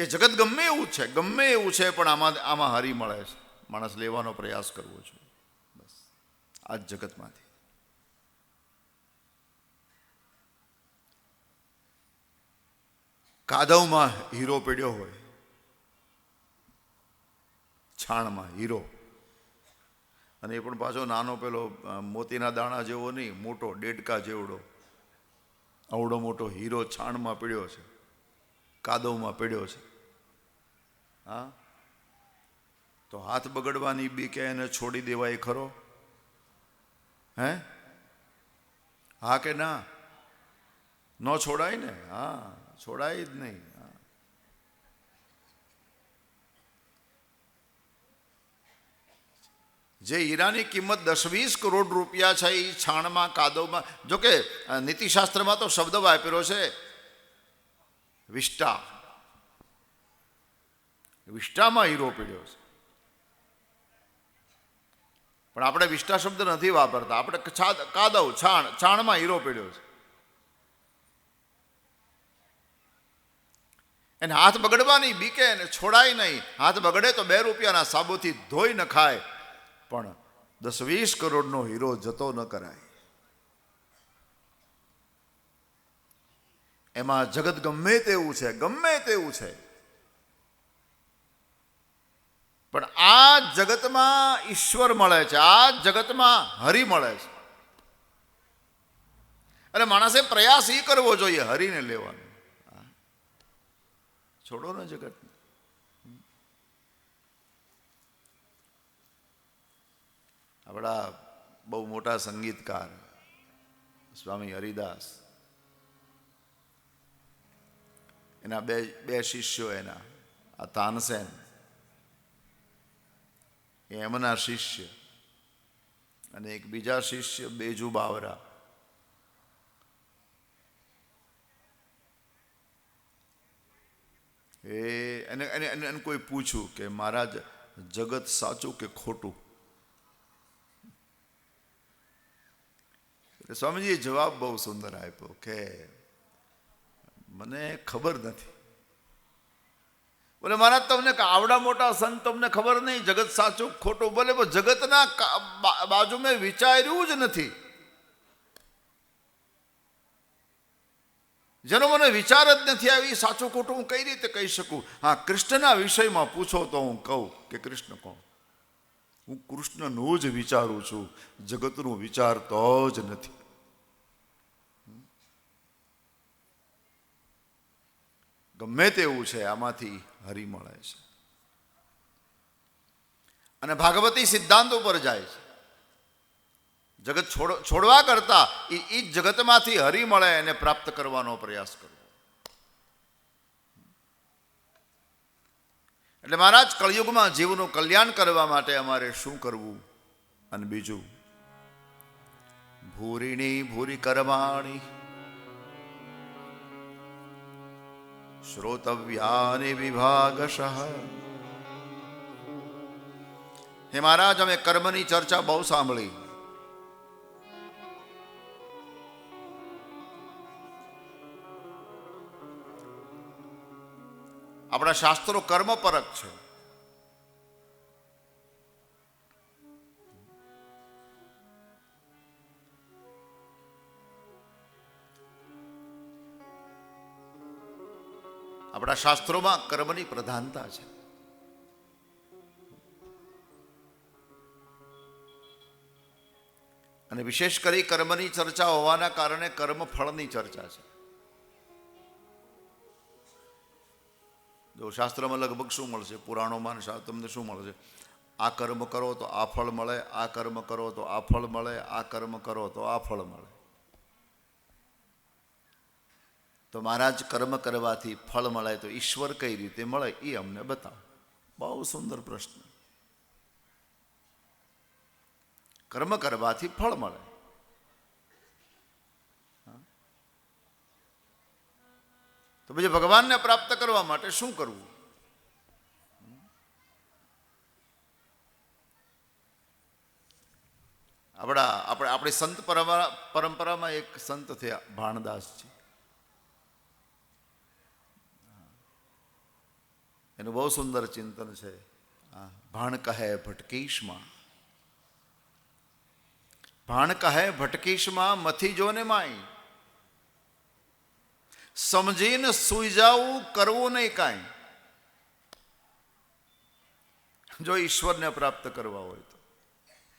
કે જગત ગમે એવું છે, ગમે એવું છે, પણ આમાં આમાં હરી મળે છે. માણસ લેવાનો પ્રયાસ કરવો જોઈએ બસ. આ જ જગતમાંથી. કાદવમાં હીરો પીડ્યો હોય, છાણમાં હીરો, અને એ પણ પાછો નાનો પેલો મોતીના દાણા જેવો નહીં, મોટો ડેડકા જેવડો આવડો મોટો હીરો છાણમાં પીડ્યો છે. કાદવમાં પડ્યો છે. હા? તો હાથ બગડવાની બી કે એને છોડી દેવાય ખરો? હે? હા કે ના? ન છોડાય ને? હા, છોડાય જ નહીં. જે હીરાની કિંમત દસ વીસ કરોડ રૂપિયા છે એ છાણમાં, કાદવમાં, જોકે નીતિશાસ્ત્રમાં તો શબ્દ વાપર્યો છે વિષ્ટા. વિષ્ટામાં હીરો પીડ્યો છે. પણ આપણે વિષ્ટા શબ્દ નથી વાપરતા. આપણે કાદવ, છાણ, છાણમાં હીરો પીડ્યો છે. એને હાથ બગડવાની બીકે એને છોડાય નહીં. હાથ બગડે તો બે રૂપિયાના સાબુથી ધોઈ ન ખાય પણ દસ વીસ કરોડનો હીરો જતો ન કરાય. એમાં જગત ગમે તેવું છે, ગમે તેવું છે. પણ આ જગતમાં ઈશ્વર મળે છે, આ જગતમાં હરિ મળે છે. અને માણસે પ્રયાસ એ કરવો જોઈએ, હરિને લેવાનો. છોડો ને જગત. આપણા બહુ મોટા સંગીતકાર, સ્વામી હરિદાસ એના બે બે શિષ્યો એના આ તાનસેન એમના શિષ્ય અને એક બીજા શિષ્ય બેજુ બાવરા એ એને એને કોઈ પૂછ્યું કે મહારાજ જગત સાચું કે ખોટું એટલે સ્વામીજીએ જવાબ બહુ સુંદર આપ્યો કે મને ખબર નથી. બોલે મહારાજ તમને આવડા મોટા સંત તમને ખબર નહીં. જગત સાચું ખોટું? બોલે જગતના બાજુ મેં વિચાર્યું જ નથી. જેનો મને વિચાર જ નથી આવી સાચું ખોટું હું કઈ રીતે કહી શકું? હા, કૃષ્ણના વિષયમાં પૂછો તો હું કહું કે, કૃષ્ણ કોણ? હું કૃષ્ણનું જ વિચારું છું. જગતનું વિચારતો જ નથી. ગમે તેવું છે, આમાંથી હરી મળે છે. અને ભાગવતી સિદ્ધાંત ઉપર જાય છે. જગત છોડ, છોડવા કરતા એ જ જગતમાંથી હરી મળે એને પ્રાપ્ત કરવાનો પ્રયાસ કરવો. એટલે મહારાજ, કળયુગમાં જીવનું કલ્યાણ કરવા માટે અમારે શું કરવું? અને બીજું, ભૂરીણી ભૂરી કરવાણી. શ્રોતવ્યાની વિભાગશ હે મહારાજ અમે કર્મની ચર્ચા બહુ સાંભળી. આપણા શાસ્ત્રો કર્મપરક છે. આપણા શાસ્ત્રોમાં કર્મની પ્રધાનતા છે. અને વિશેષ કરી કર્મની ચર્ચા હોવાના કારણે કર્મ ફળની ચર્ચા છે. જો શાસ્ત્રમાં લગભગ શું મળશે? પુરાણોમાં તમને શું મળશે? આ કર્મ કરો તો આ ફળ મળે, આ કર્મ કરો તો આ ફળ મળે, આ કર્મ કરો તો આ ફળ મળે. તો મહારાજ કર્મ કરવાથી ફળ મળે તો ઈશ્વર કઈ રીતે મળે એ અમને બતાવો. બહુ સુંદર પ્રશ્ન. કર્મ કરવાથી ફળ મળે. તો પછી ભગવાનને પ્રાપ્ત કરવા માટે શું કરવું? આપણા, આપણે, આપણી સંત પરંપરા પરંપરામાં એક સંત થયા ભાણદાસજી એનું બહુ સુંદર ચિંતન છે. ભાણ કહે ભટકીશમાં. ભાણ કહે ભટકીશમાં મથી જોને માઈ. સમજીને સુઈ જાવું કરવું નહીં કાંઈ. જો ઈશ્વરને પ્રાપ્ત કરવા હોય